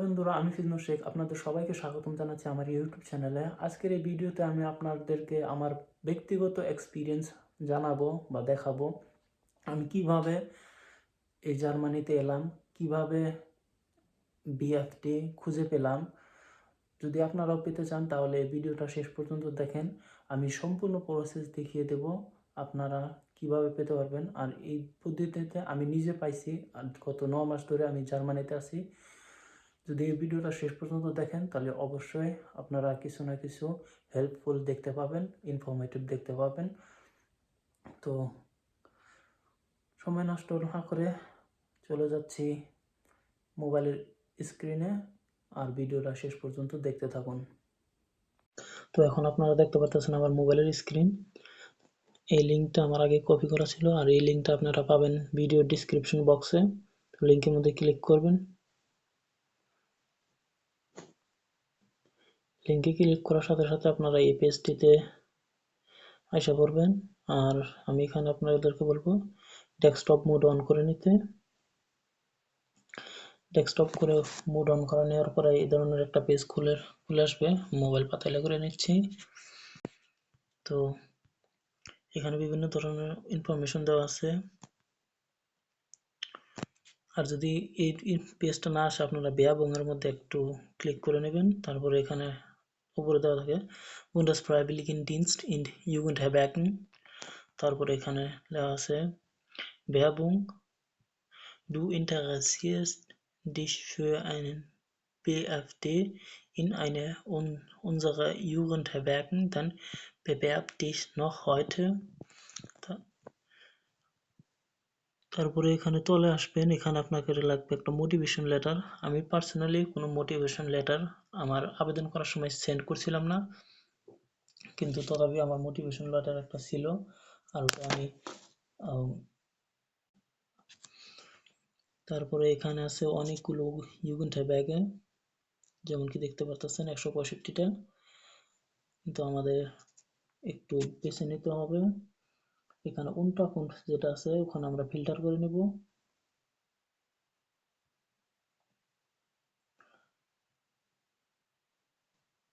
বন্ধুরা, আমি ফিজনুর শেখ। আপনাদের সবাইকে স্বাগতম জানাচ্ছি আমার ইউটিউব চ্যানেলে আজকের এই ভিডিওতে আমি আপনাদেরকে আমার ব্যক্তিগত এক্সপিরিয়েন্স জানাব বা দেখাবো। আমি কীভাবে এই জার্মানিতে এলাম, কীভাবে বিএফটি খুঁজে পেলাম। যদি আপনারাও পেতে চান, তাহলে এই ভিডিওটা শেষ পর্যন্ত দেখেন। আমি সম্পূর্ণ প্রসেস দেখিয়ে দেব আপনারা কীভাবে পেতে পারবেন। আর এই পদ্ধতিতে আমি নিজে পাইছি, আর গত ন মাস ধরে আমি জার্মানিতে আছি। যদি এই ভিডিওটা শেষ পর্যন্ত দেখেন, তাহলে অবশ্যই আপনারা কিছু না কিছু হেল্পফুল দেখতে পাবেন ইনফরমেটিভ দেখতে পাবেন। তো সময় নষ্ট না করে চলে যাচ্ছি মোবাইলের স্ক্রিনে আর ভিডিওটা শেষ পর্যন্ত দেখতে থাকুন। তো এখন আপনারা দেখতে পাচ্ছেন আমার মোবাইলের স্ক্রিন এই লিঙ্কটা আমার আগে কপি করা ছিল, আর এই লিঙ্কটা আপনারা পাবেন ভিডিও ডিসক্রিপশন বক্সে লিঙ্কের মধ্যে ক্লিক করবেন। লিঙ্কে ক্লিক করার সাথে সাথে আপনারা এই পেজটিতে আসা পড়বেন। আর আমি এখানে আপনাদেরকে বলব ডেস্কটপ মোড অন করে নিতে। ডেস্কটপ করে মোড অন করা নেওয়ার পরে এই ধরনের একটা পেজ খুলে খুলে আসবে। মোবাইল পাতালে করে নিচ্ছি। তো এখানে বিভিন্ন ধরনের ইনফরমেশন দেওয়া আছে। আর যদি এই পেজটা না আসে, আপনারা বেয়াবংয়ের মধ্যে একটু ক্লিক করে নেবেন। তারপরে এখানে উপরে দেওয়া থাকে উইন্ডোজ ফ্রাইবিলিগিন ডিনস্ট ইন ইউগুন্ড হ্যাব্যাকন তারপরে এখানে দেওয়া আছে Werbung Du interessierst dich für einen BFD in eine un unserer Jugendherbergen, dann bewerb dich noch heute. তারপরে এখানে চলে আসবেন। এখানে আপনাকে লাগবে একটা মোটিভেশন লেটার আমি পার্সোনালি কোনো মোটিভেশন লেটার আমার আবেদন করার সময় সেন্ড করছিলাম না। কিন্তু তথাপি আমার মোটিভেশন লেটার একটা ছিল। আর ওটা আমি তারপরে এখানে আছে অনেকগুলো ইউগেন্ট ব্যাগে যেমন কি দেখতে পারতেছেন একশো পঁয়ষট্টিটা। কিন্তু আমাদের একটু বেছে নিতে হবে। এখানে উনটাকুন্ট যেটা আছে, ওখানে আমরা ফিল্টার করে নেব।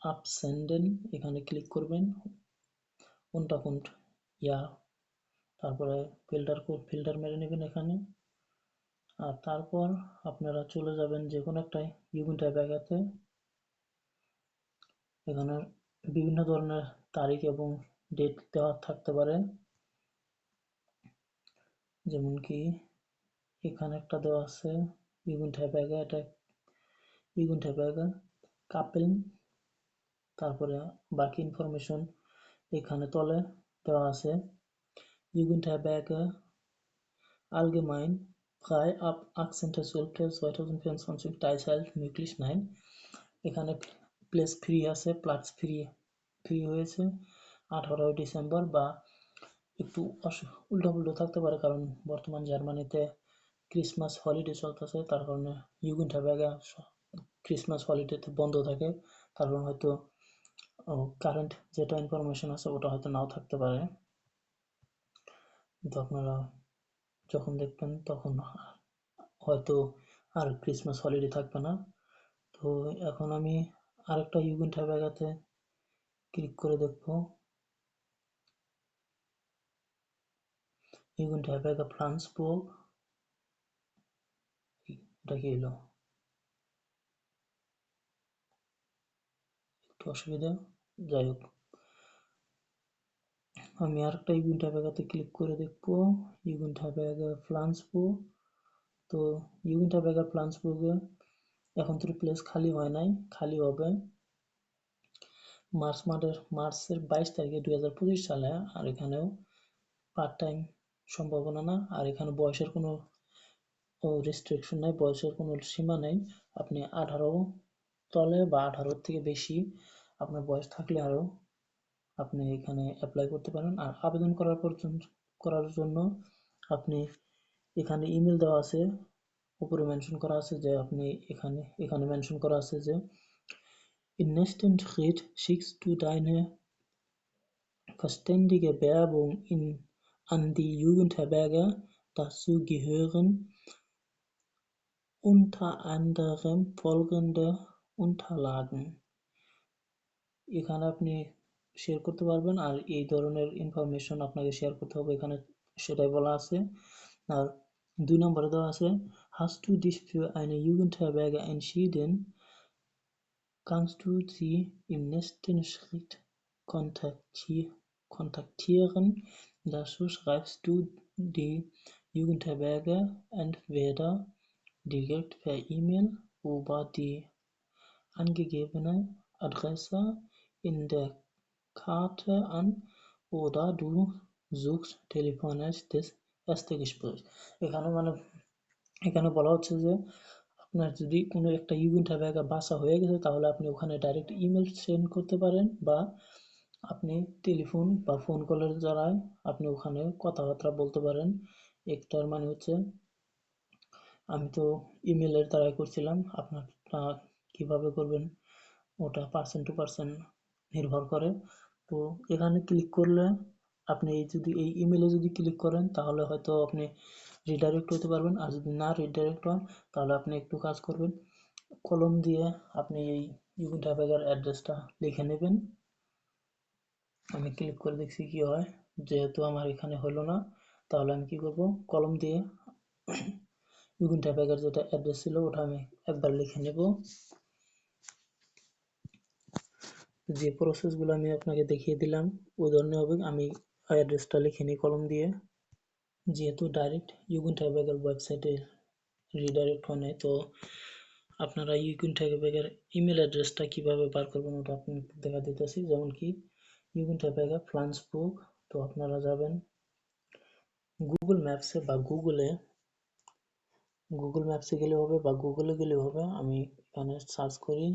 আপসেন্ডেন এখানে ক্লিক করবেন। উনটাকুন্ট ইয়া। তারপরে ফিল্টার ফিল্টার মেরে নেবেন এখানে। আর তারপর আপনারা চলে যাবেন যে কোনো একটা ইউনিট জায়গাতে এখানে বিভিন্ন ধরনের তারিখ এবং ডেট দেওয়া থাকতে পারে। যেমন কি এখানে একটা দেওয়া আছে ইগুন্ট হ্যাপাগা এটা ইগুন্ট হ্যাপাগা কাপেল তারপরে বাকি ইনফরমেশন এখানে তলে দেওয়া আছে। ইগুন্ট হ্যাপাগা allgemein frei ab 18.12.2024 Teilzeit möglich nein এখানে প্লেস ফ্রি আছে প্লাস ফ্রি ফ্রি হয়েছে। আঠারোই ডিসেম্বর বা একটু উল্টো থাকতে পারে, কারণ বর্তমান জার্মানিতে ক্রিসমাস হলিডে চলতেছে, তার কারণে ইউগুন্ট ব্যাগা ক্রিসমাস হলিডেতে বন্ধ থাকে, তার কারণে হয়তো কারেন্ট যেটা ইনফরমেশন আছে, ওটা হয়তো নাও থাকতে পারে। কিন্তু আপনারা যখন দেখবেন, তখন হয়তো আর ক্রিসমাস হলিডে থাকবে না। তো এখন আমি আরেকটা ইউগেন্ট ব্যাগাতে ক্লিক করে দেখব। Jugend Herberge Flensburg এটা কি এলো একটু অসুবিধা? যাই হোক। আমি আরেকটা ইগুন্ট হ্যাবেগাতে ক্লিক করে দেখব। ইগুন্ট হ্যাবেগা ফ্লান্সবুর্গ তো ইগুন্ট হ্যাবেগা ফ্লান্সবুর্গে এখন তো প্লেস খালি হয় নাই, খালি হবে। মার্চ মাসের, মার্চের বাইশ তারিখে দুই হাজার পঁচিশ সালে, আর এখানেও পার্ট টাইম সম্ভাবনা না। আর এখানে বয়সের কোনো রেস্ট্রিকশন নাই, বয়সের কোনো সীমা নেই। আপনি আঠারো তলে বা আঠারোর থেকে বেশি আপনার বয়স থাকলে আরও আপনি এখানে অ্যাপ্লাই করতে পারেন। আর আবেদন করার পর্যন্ত, করার জন্য আপনি এখানে ইমেল দেওয়া আছে, উপরে মেনশন করা আছে যে আপনি এখানে এখানে মেনশন করা আছে যে Im nächsten Schritt schickst du deine verständige Werbung in an die Jugendherberge. Dazu gehören unter anderem folgende Unterlagen এখানে আপনি শেয়ার করতে পারবেন আর এই ধরনের ইনফরমেশন আপনাকে শেয়ার করতে হবে এখানে সেটাই বলা আছে আর দুই নম্বরে দেওয়া আছে hast du dich für eine Jugendherberge entschieden kannst du sie im nächsten Schritt kontakti kontaktieren dazu schreibst du die Jugendherberge entweder direkt per E-Mail über die angegebene Adresse in der Karte an oder du suchst telefonisch das erste Gespräch. এখানে মানে এখানে বলা হচ্ছে যে আপনার যদি কোনো একটা ইভেন্ট হবে বাসা হয়ে গেছে তাহলে আপনি ওখানে ডাইরেক্ট ইমেল সেন্ড করতে পারেন বা আপনি টেলিফোন বা ফোন কলের দ্বারাই আপনি ওখানে কথাবার্তা বলতে পারেন। একটার মানে হচ্ছে, আমি তো ইমেলের দ্বারাই করছিলাম আপনারটা কীভাবে করবেন? ওটা পার্সেন্ট টু পার্সেন্ট নির্ভর করে। তো এখানে ক্লিক করলে আপনি যদি, এই ইমেলে যদি ক্লিক করেন, তাহলে হয়তো আপনি রিডাইরেক্ট হতে পারবেন। আর যদি না রিডাইরেক্ট হন তাহলে আপনি একটু কাজ করবেন। কলম দিয়ে আপনি এই ইউনিট হ্যাপেগার অ্যাড্রেসটা লিখে নেবেন। আমি ক্লিক করে দেখছি কি হয়। যেহেতু আমার এখানে হলো না, তাহলে আমি কি করব? কলম দিয়ে ইউনিট হ্যাপেগার যেটা অ্যাড্রেস ছিল, ওটা আমি একবার লিখে নেব। যে প্রসেসগুলো আমি আপনাকে দেখিয়ে দিলাম ধরনের হবে, আমি অ্যাড্রেসটা লিখে নিই কলম দিয়ে। যেহেতু ডাইরেক্ট ইউগুনটাইবেগের ওয়েবসাইটে রিডাইরেক্ট হয় নাই, তো আপনারা ইউগুনটাইবেগের ইমেল অ্যাড্রেসটা কীভাবে বার করবেন, ওটা আপনি দেখা দিতেছি। যেমন কি ইউগুনটাইবেগের ফ্লান্সবুক তো আপনারা যাবেন গুগল ম্যাপসে বা গুগলে গুগল ম্যাপসে গেলে হবে বা গুগলে গেলে হবে, আমি এখানে সার্চ করি।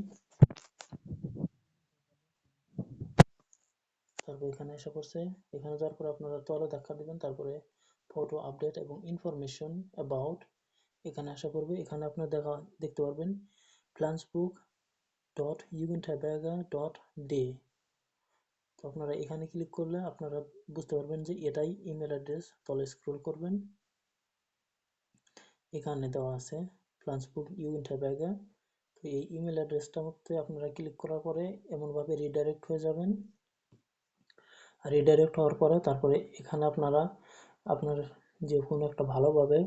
তারপর এখানে এসে পড়ছে, এখানে যাওয়ার পর আপনারা তলে ধাক্কা দিবেন, তারপরে ফটো আপডেট এবং ইনফরমেশন অ্যাবাউট এখানে আসা পড়বে এখানে আপনার দেখা, দেখতে পারবেন প্লান্সবুক ডট ইউগেন্টাবেগা ডট ডে আপনারা এখানে ক্লিক করলে আপনারা বুঝতে পারবেন যে এটাই ইমেল অ্যাড্রেস তলে স্ক্রল করবেন। এখানে দেওয়া আছে প্লান্সবুক ইউগেন্টাবেগা তো এই ইমেল অ্যাড্রেসটার মধ্যে আপনারা ক্লিক করার পরে এমনভাবে রিডাইরেক্ট হয়ে যাবেন। আর রিডাইরেক্ট হওয়ার পরে তারপরে এখানে আপনারা আপনার যে কোনো একটা ভালোভাবে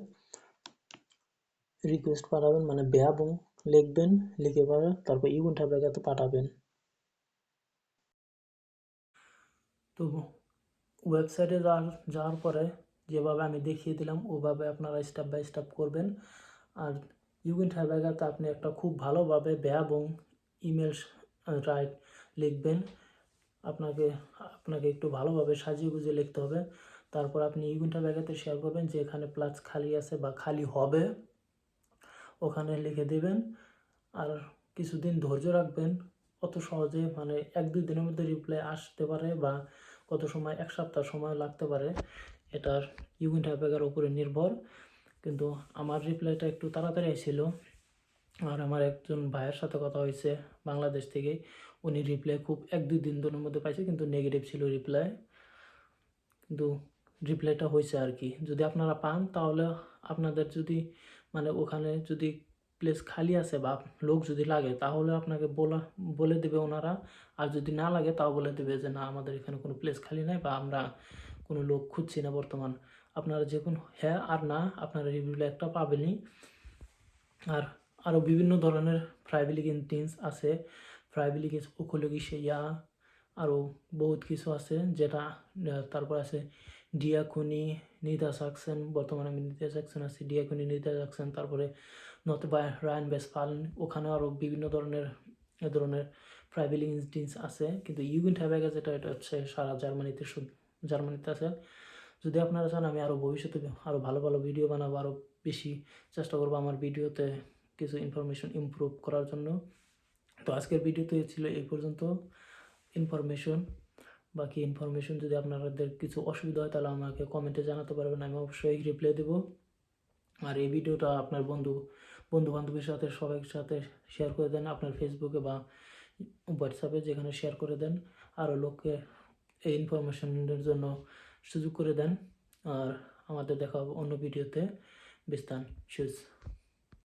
রিকোয়েস্ট পাঠাবেন মানে ব্যাবং লিখবেন, লিখে পরে তারপর ইউনটা ব্যাগাতে পাঠাবেন। তো ওয়েবসাইটে যাওয়ার যাওয়ার পরে যেভাবে আমি দেখিয়ে দিলাম, ওভাবে আপনারা স্টেপ বাই স্টেপ করবেন। আর ইউগেন্ট হ্যাবাগাতে আপনি একটা খুব ভালোভাবে ব্যাবং ইমেল রাইট লিখবেন। আপনাকে আপনাকে একটু ভালোভাবে সাজিয়ে গুজিয়ে লিখতে হবে। তারপর আপনি ইভেন্টটা ব্যাগাতে শেয়ার করবেন যে এখানে প্লাস খালি আছে বা খালি হবে। ওখানে লিখে দেবেন। আর কিছুদিন ধৈর্য রাখবেন। অত সহজে মানে এক দুই দিনের মধ্যে রিপ্লাই আসতে পারে বা কত সময়, এক সপ্তাহ সময় লাগতে পারে, এটার ইউনিট হ্যাপেগার উপরে নির্ভর। কিন্তু আমার রিপ্লাইটা একটু তাড়াতাড়ি এসেছিল আর আমার একজন ভাইয়ের সাথে কথা হয়েছে বাংলাদেশ থেকে। উনি রিপ্লাই খুব এক দুই দিন ধরের মধ্যে পাইছে, কিন্তু নেগেটিভ ছিল রিপ্লাই কিন্তু রিপ্লাইটা হয়েছে আর কি। যদি আপনারা পান, তাহলে আপনাদের যদি মানে ওখানে যদি প্লেস খালি আছে বা লোক যদি লাগে, তাহলে আপনাকে বলা, বলে দেবে ওনারা। আর যদি না লাগে, তাও বলে দেবে যে, না, আমাদের এখানে কোনো প্লেস খালি নাই বা আমরা কোনো লোক খুঁজছি না বর্তমান। আপনারা যে কোনো হ্যাঁ আর না, আপনারা রিপ্লাই একটা পাবেনই। আর আরও বিভিন্ন ধরনের প্রাইভেলি টিন্স আছে। প্রাইভেলি উপলগী ইয়া আরও বহুত কিছু আছে যেটা তারপর আছে ডিয়াকুনি নিদা সাকসেন বর্তমানে আমি নিদা সাকসেন আছি। ডিয়াকুনি নিদা সাকসেন তারপরে নতুবা রায়ন বেসফাল ওখানে আরও বিভিন্ন ধরনের এ ধরনের প্রাইভেলি ইনস্টিন্স আছে। কিন্তু ইউগেন্ট হ্যাভেগা যেটা এটা হচ্ছে সারা জার্মানিতে জার্মানিতে আছে। যদি আপনারা চান, আমি আরও ভবিষ্যতে আরও ভালো ভালো ভিডিও বানাবো আরও বেশি চেষ্টা করব আমার ভিডিওতে কিছু ইনফরমেশন ইমপ্রুভ করার জন্য। তো আজকের ভিডিওতে ছিল এই পর্যন্ত। ইনফরমেশন বাকি ইনফরমেশন যদি আপনাদের কিছু অসুবিধা হয়, তাহলে আমাকে কমেন্টে জানাতে পারবেন, আমি অবশ্যই রিপ্লাই দেবো। আর এই ভিডিওটা আপনার বন্ধু বন্ধু বান্ধবের সাথে সবাই সাথে শেয়ার করে দেন আপনার ফেসবুকে বা হোয়াটসঅ্যাপে যেখানে শেয়ার করে দেন। আরও লোককে এই ইনফরমেশনের জন্য সুযোগ করে দেন। আর আমাদের দেখা হবে অন্য ভিডিওতে বিস্তান শুজ